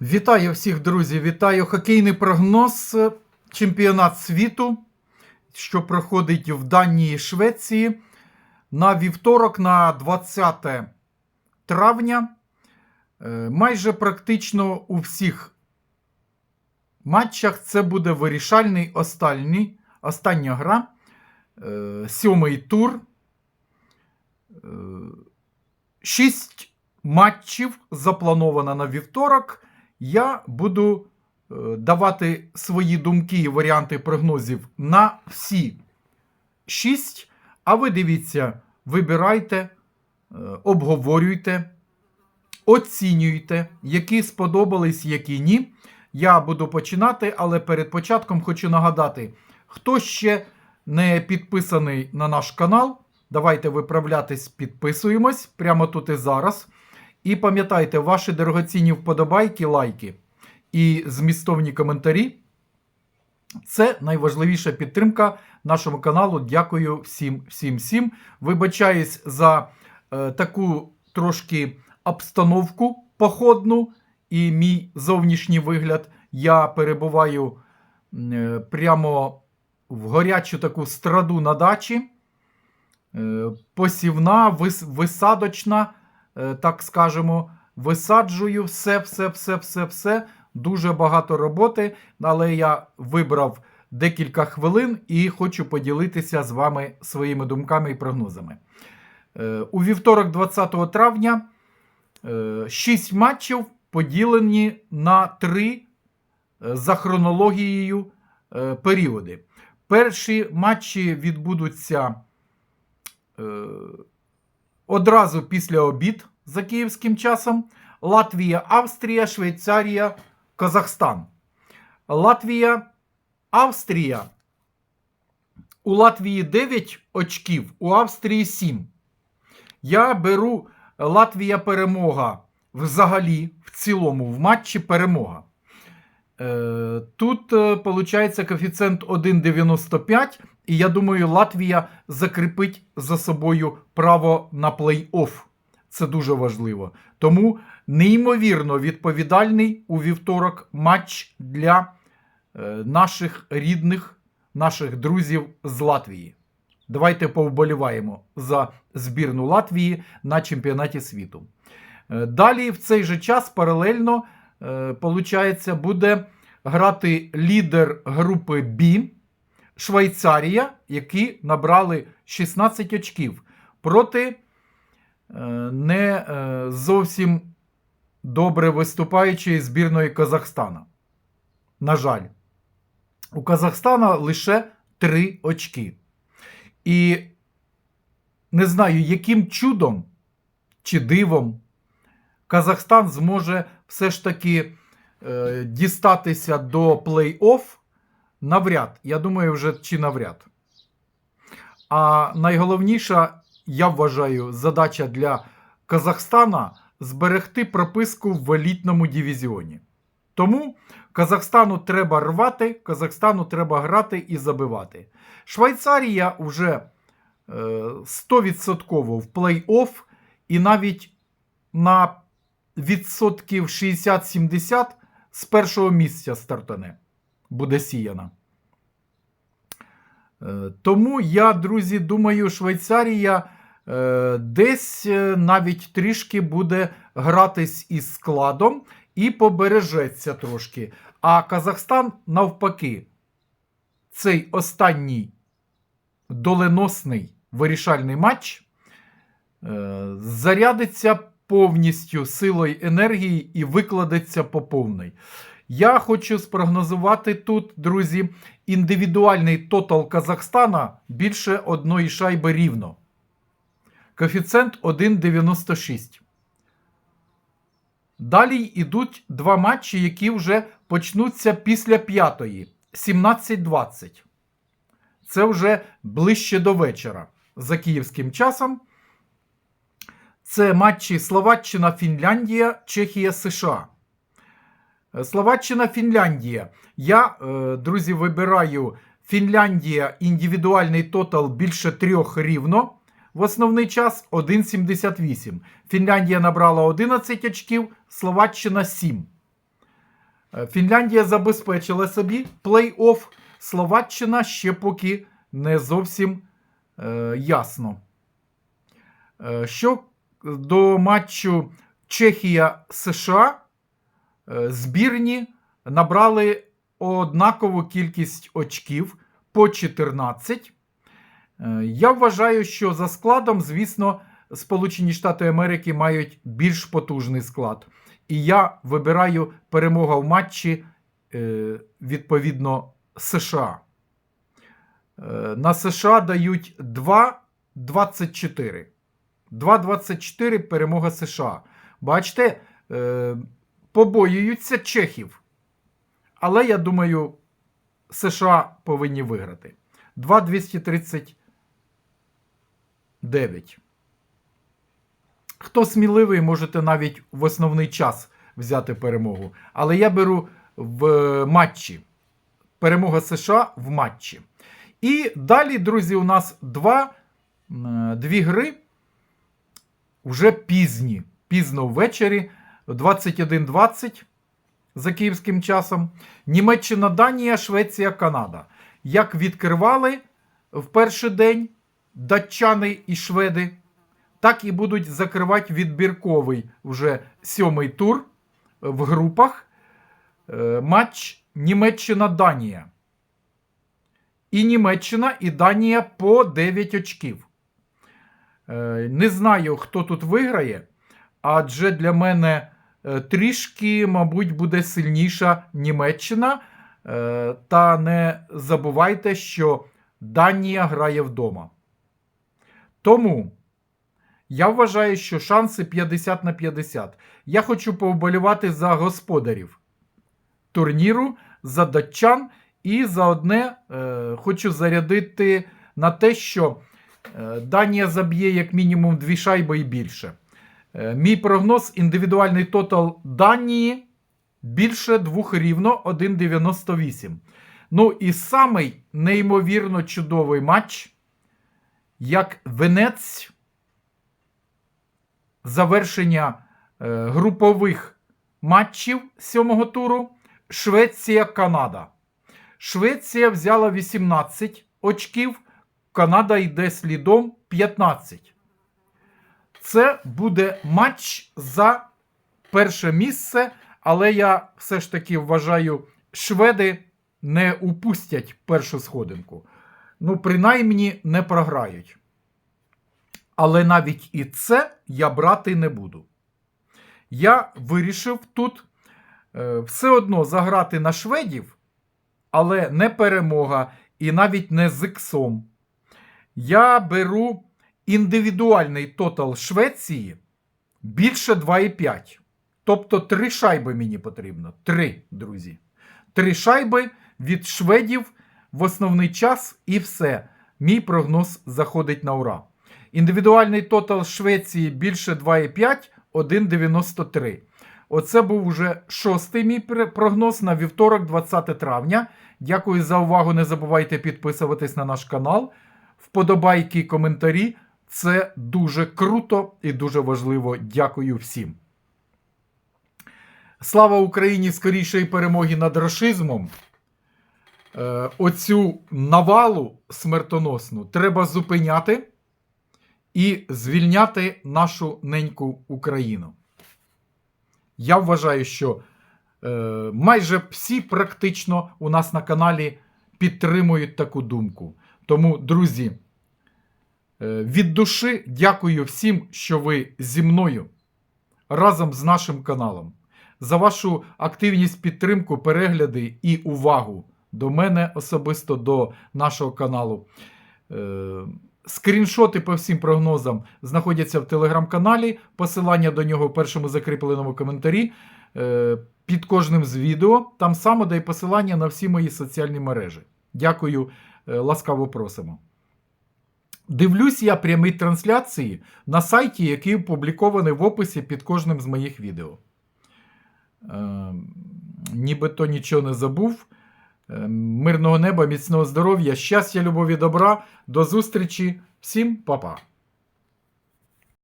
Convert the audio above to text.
Вітаю всіх, друзі! Вітаю хокейний прогноз е, чемпіонат світу, що проходить в Данії Швеції на вівторок, на 20 травня. Е, Майже практично у всіх матчах це буде вирішальний останній, остання гра, е, сьомий тур. Шість матчів заплановано на вівторок. Я буду е, давати свої думки і варіанти прогнозів на всі шість. А ви дивіться, вибирайте, е, обговорюйте, оцінюйте, які сподобались, які ні. Я буду починати, але перед початком хочу нагадати, хто ще не підписаний на наш канал. Давайте виправлятись, підписуємось прямо тут і зараз. І пам'ятайте, ваші дорогоцінні вподобайки, лайки і змістовні коментарі. Це найважливіша підтримка нашому каналу. Дякую всім, всім, всім. Вибачаюсь за е, таку трошки обстановку походну і мій зовнішній вигляд. Я перебуваю е, прямо в гарячу таку страду на дачі. Е, посівна, вис, висадочна, так скажемо, висаджую все, все, все, все, все. Дуже багато роботи, але я вибрав декілька хвилин і хочу поділитися з вами своїми думками і прогнозами. Е, У вівторок, 20 травня, 6 матчів поділені на 3 за хронологією е, періоди. Перші матчі відбудуться е, одразу після обід за київським часом. Латвія, Австрія, Швейцарія, Казахстан. Латвія, Австрія. У Латвії 9 очків, у Австрії 7. Я беру Латвія перемога взагалі, в цілому, в матчі перемога. Е, Тут виходить коефіцієнт 1,95, і я думаю, Латвія закріпить за собою право на плей-офф. Це дуже важливо. Тому неймовірно відповідальний у вівторок матч для е, наших рідних, наших друзів з Латвії. Давайте повболіваємо за збірну Латвії на чемпіонаті світу. Е, Далі в цей же час паралельно е, буде грати лідер групи Б Швейцарія, які набрали 16 очків проти е, не е, зовсім добре виступаючої збірної Казахстана. На жаль, у Казахстана лише 3 очки. І не знаю, яким чудом чи дивом Казахстан зможе все ж таки е, дістатися до плей-офф навряд. Я думаю, вже чи навряд. А найголовніша, я вважаю, задача для Казахстана зберегти прописку в елітному дивізіоні. Тому Казахстану треба рвати, Казахстану треба грати і забивати. Швейцарія вже е, 100% в плей-офф і навіть на відсотків 60-70 з першого місця стартане буде сіяна. Е, Тому я, друзі, думаю, Швейцарія е, десь е, навіть трішки буде гратись із складом і побережеться трошки. А Казахстан, навпаки, цей останній доленосний вирішальний матч зарядиться повністю силою енергії і викладеться по повній. Я хочу спрогнозувати тут, друзі, індивідуальний тотал Казахстана більше одної шайби рівно. Коефіцієнт 1,96. Далі йдуть два матчі, які вже почнуться після п'ятої. 17-20. Це вже ближче до вечора за київським часом. Це матчі Словаччина, Фінляндія, Чехія, США. Словаччина, Фінляндія. Я, е, друзі, вибираю Фінляндія індивідуальний тотал більше трьох рівно. В основний час 1,78. Фінляндія набрала 11 очків, Словаччина 7. Е, Фінляндія забезпечила собі плей-офф. Словаччина ще поки не зовсім е, ясно. Е, що до матчу Чехія-США, збірні набрали однакову кількість очків по 14. Е, Я вважаю, що за складом, звісно, Сполучені Штати Америки мають більш потужний склад. І я вибираю перемога в матчі е, відповідно США. Е, На США дають 2,24. 2,24 перемога США. Бачите, е, побоюються чехів. Але я думаю, США повинні виграти. 2,239. Хто сміливий, можете навіть в основний час взяти перемогу. Але я беру в е, матчі. Перемога США в матчі. І далі, друзі, у нас два, дві гри вже пізні. Пізно ввечері, 21.20 за київським часом. Німеччина, Данія, Швеція, Канада. Як відкривали в перший день датчани і шведи, так і будуть закривати відбірковий вже сьомий тур в групах. Е, Матч Німеччина-Данія. І Німеччина, і Данія по 9 очків. Е, Не знаю, хто тут виграє, адже для мене трішки, мабуть, буде сильніша Німеччина. Е, Та не забувайте, що Данія грає вдома. Тому я вважаю, що шанси 50 на 50. Я хочу повболівати за господарів турніру, за датчан і за одне е, хочу зарядити на те, що е, Данія заб'є як мінімум дві шайби і більше. Е, мій прогноз індивідуальний тотал Данії більше двох рівно 1,98. Ну і самий неймовірно чудовий матч, як Венець завершення е, групових матчів сьомого туру Швеція-Канада. Швеція взяла 18 очків, Канада йде слідом 15. Це буде матч за перше місце, але я все ж таки вважаю, шведи не упустять першу сходинку. Ну, принаймні, не програють. Але навіть і це я брати не буду. Я вирішив тут е, все одно заграти на шведів, але не перемога і навіть не з іксом. Я беру індивідуальний тотал Швеції більше 2,5. Тобто 3 шайби мені потрібно. 3, друзі. 3 шайби від шведів в основний час і все. Мій прогноз заходить на ура. Індивідуальний тотал Швеції більше 2,5, 1,93. Оце був уже шостий мій прогноз на вівторок, 20 травня. Дякую за увагу. Не забувайте підписуватись на наш канал. Вподобайки, коментарі. Це дуже круто і дуже важливо. Дякую всім. Слава Україні! Скорішої перемоги над рашизмом. Е, оцю навалу смертоносну треба зупиняти і звільняти нашу неньку Україну. Я вважаю, що е, майже всі практично у нас на каналі підтримують таку думку. Тому, друзі, від душі дякую всім, що ви зі мною разом з нашим каналом. За вашу активність, підтримку, перегляди і увагу до мене особисто до нашого каналу. Е, Скріншоти по всім прогнозам знаходяться в телеграм-каналі. Посилання до нього в першому закріпленому коментарі е, під кожним з відео. Там само дає посилання на всі мої соціальні мережі. Дякую, е, ласкаво просимо. Дивлюсь я прямі трансляції на сайті, який опублікований в описі під кожним з моїх відео. Е, нібито нічого не забув. Е, Мирного неба, міцного здоров'я, щастя, любові, добра. До зустрічі. Всім па-па.